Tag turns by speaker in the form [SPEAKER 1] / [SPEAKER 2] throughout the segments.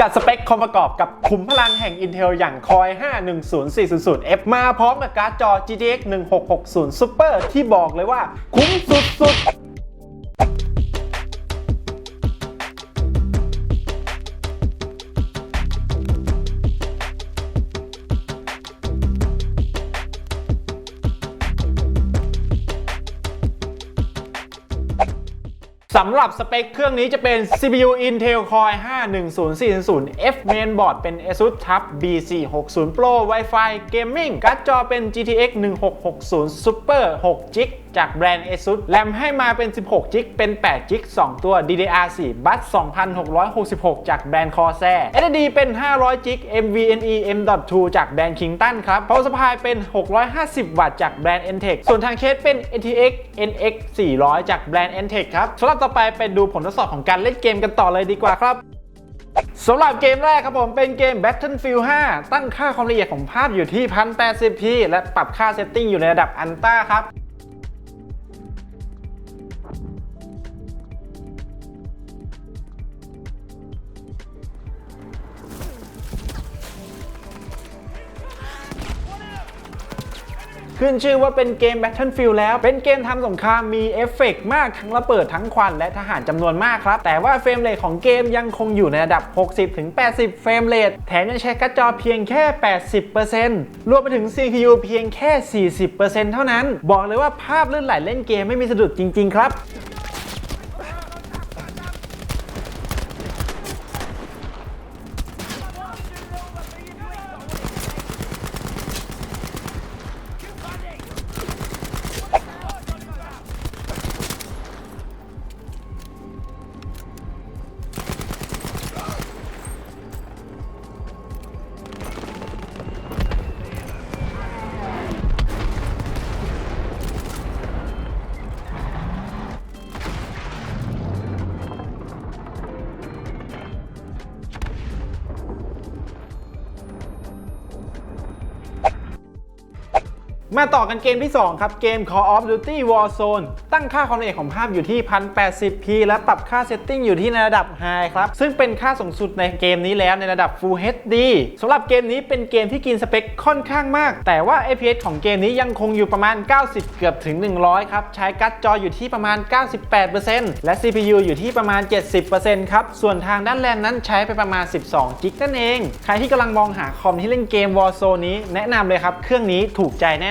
[SPEAKER 1] จัดสเปคคอมประกอบกับขุมพลังแห่ง Intel อย่าง Core i5-10400F มาพร้อมกับการ์ดจอ GTX 1660 Super ที่บอกเลยว่าคุ้มสุดๆ สำหรับสเปคเครื่องนี้จะเป็น CPU Intel Core i5-10400F Mainboard เป็น ASUS TUF B460 Pro Wi-Fi Gaming การ์ดจอเป็น GTX 1660 Super 6 GB จากแบรนด์ ASUS แรมให้มาเป็น 16 GB เป็น8 GB 2ตัว DDR4 บัส 2666 จากแบรนด์ Corsair SSD เป็น 500 GB NVMe M.2 จากแบรนด์ Kingston ครับ Power Supply เป็น 650 วัตต์จากแบรนด์ Entech ส่วนทางเคสเป็น ATX NX 400 จากแบรนด์ Entech ครับสำหรับต่อไปไปดูผลทดสอบของการเล่นเกมกันต่อเลยดีกว่าครับสำหรับเกมแรกครับผมเป็นเกม Battlefield 5 ตั้งค่าความละเอียดของภาพอยู่ที่ 1080p และปรับค่าเซตติ้งอยู่ในระดับอันต้าครับ ขึ้นชื่อว่าเป็นเกม Battlefield แล้ว เป็นเกมทำสงครามมีเอฟเฟกต์มากทั้งระเบิดทั้งควันและทหารจำนวนมากครับ แต่ว่าเฟรมเรทของเกมยังคงอยู่ในระดับ 60-80 เฟรมเรทแถมยังใช้กระจอเพียงแค่ 80%รวมไปถึง CPU เพียงแค่ 40%เท่านั้น บอกเลยว่าภาพลื่นไหลเล่นเกมไม่มีสะดุดจริง ๆ ครับ มาต่อกันเกมที่ 2 ครับ เกม Call of Duty Warzone ตั้งค่าความละเอียดของภาพอยู่ที่ 1080p และปรับค่าเซตติ้งอยู่ที่ในระดับ High ครับ ซึ่งเป็นค่าสูงสุดในเกมนี้แล้วในระดับ Full HD สำหรับเกมนี้เป็นเกมที่กินสเปคค่อนข้างมาก แต่ว่า FPS ของเกมนี้ยังคงอยู่ประมาณ 90 เกือบถึง 100 ครับ ใช้การ์ดจออยู่ที่ประมาณ 98%และ CPU อยู่ที่ประมาณ 70%ครับ ส่วนทางด้านแรมนั้นใช้ไปประมาณ 12จิกนั่นเอง ใครที่กำลังมองหาคอมที่เล่นเกม Warzone นี้แนะนำเลยครับเครื่องนี้ถูกใจแน่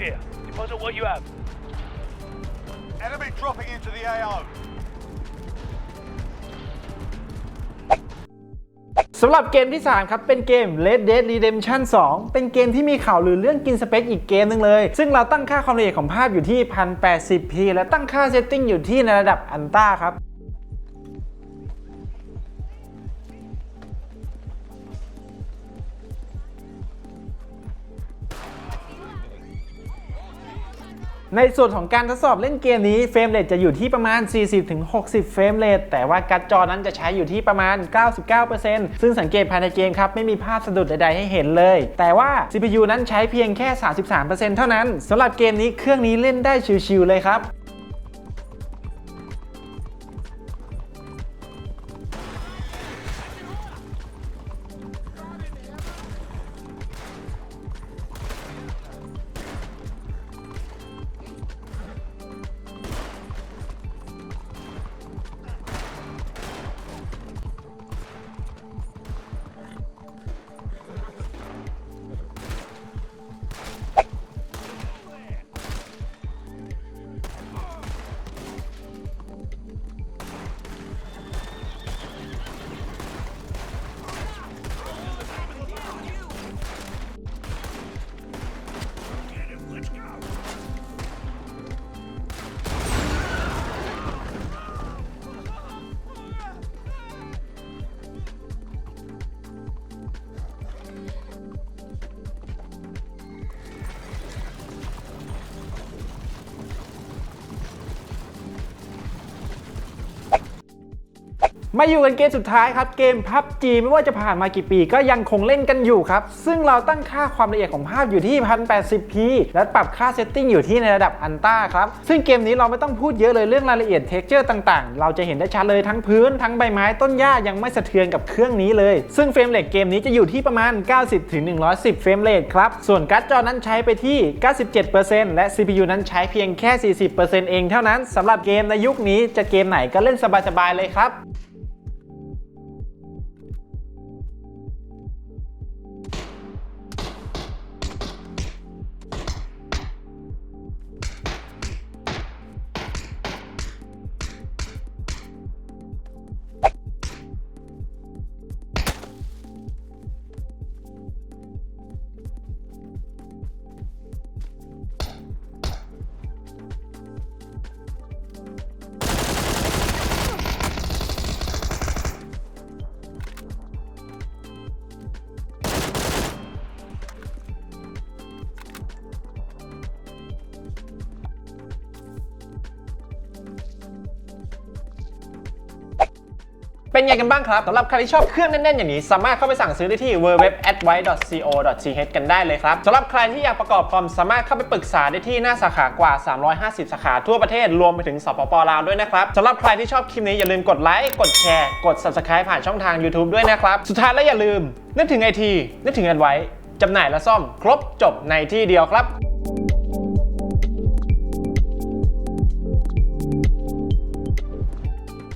[SPEAKER 2] here. Deposit what you have.
[SPEAKER 3] Enemy dropping into the AO.
[SPEAKER 1] สำหรับเกมที่ 3 ครับ เป็นเกม Red Dead Redemption 2 เป็นเกมที่มีข่าวลือเรื่องกินสเปคอีกเกมหนึ่งเลย ซึ่งเราตั้งค่าความละเอียดของภาพอยู่ที่ 1080p และตั้งค่าเซตติ้งอยู่ที่ในระดับอันต้าครับ ในส่วนของการทดสอบเล่นเกมนี้เฟรมเรทจะอยู่ที่ประมาณ 40-60 เฟรมเรทแต่ว่าการ์ดจอนั้นจะใช้อยู่ที่ประมาณ 99%ซึ่งสังเกตภายในเกมครับไม่มีภาพสะดุดใดๆให้เห็นเลย แต่ว่า CPU นั้นใช้เพียงแค่ 33%เท่านั้นสำหรับเกมนี้เครื่องนี้เล่นได้ชิวๆเลยครับ มาอยู่กันเกมสุดท้ายครับ เกม PUBG ไม่ว่าจะผ่านมากี่ปีก็ยังคงเล่นกันอยู่ครับ ซึ่งเราตั้งค่าความละเอียดของภาพอยู่ที่ 1080p และปรับค่าเซตติ้งอยู่ที่ในระดับอันต้าครับ ซึ่งเกมนี้เราไม่ต้องพูดเยอะเลยเรื่องรายละเอียดเท็กเจอร์ต่างๆ เราจะเห็นได้ชัดเลยทั้งพื้น ทั้งใบไม้ต้นหญ้ายังไม่สะเทือนกับเครื่องนี้เลย ซึ่งเฟรมเรทเกมนี้จะอยู่ที่ประมาณ 90-110 เฟรมเรทครับส่วนการ์ดจอนั้นใช้ไปที่ 97%และ CPU นั้นใช้เพียงแค่ 40%เองเท่านั้นสำหรับเกมในยุคนี้จะเกมไหนก็เล่นสบายๆเลยครับ เป็นไงกันบ้างครับสำหรับใครที่ชอบเครื่องแน่นๆ อย่างนี้ สามารถเข้าไปสั่งซื้อได้ที่ www.advice.co.th กันได้เลยครับสำหรับใครที่อยากประกอบคอมสามารถเข้าไปปรึกษาได้ที่หน้าสาขากว่า 350 สาขาทั่วประเทศรวมไปถึงสปปลาวด้วยนะครับสำหรับใครที่ชอบคลิปนี้อย่าลืมกดไลค์กดแชร์กด subscribe ผ่านช่องทาง YouTube ด้วยนะครับสุดท้ายแล้วอย่าลืมนึกถึงไอทีนึกถึง Advice จำหน่ายและซ่อม ครบจบในที่เดียวครับ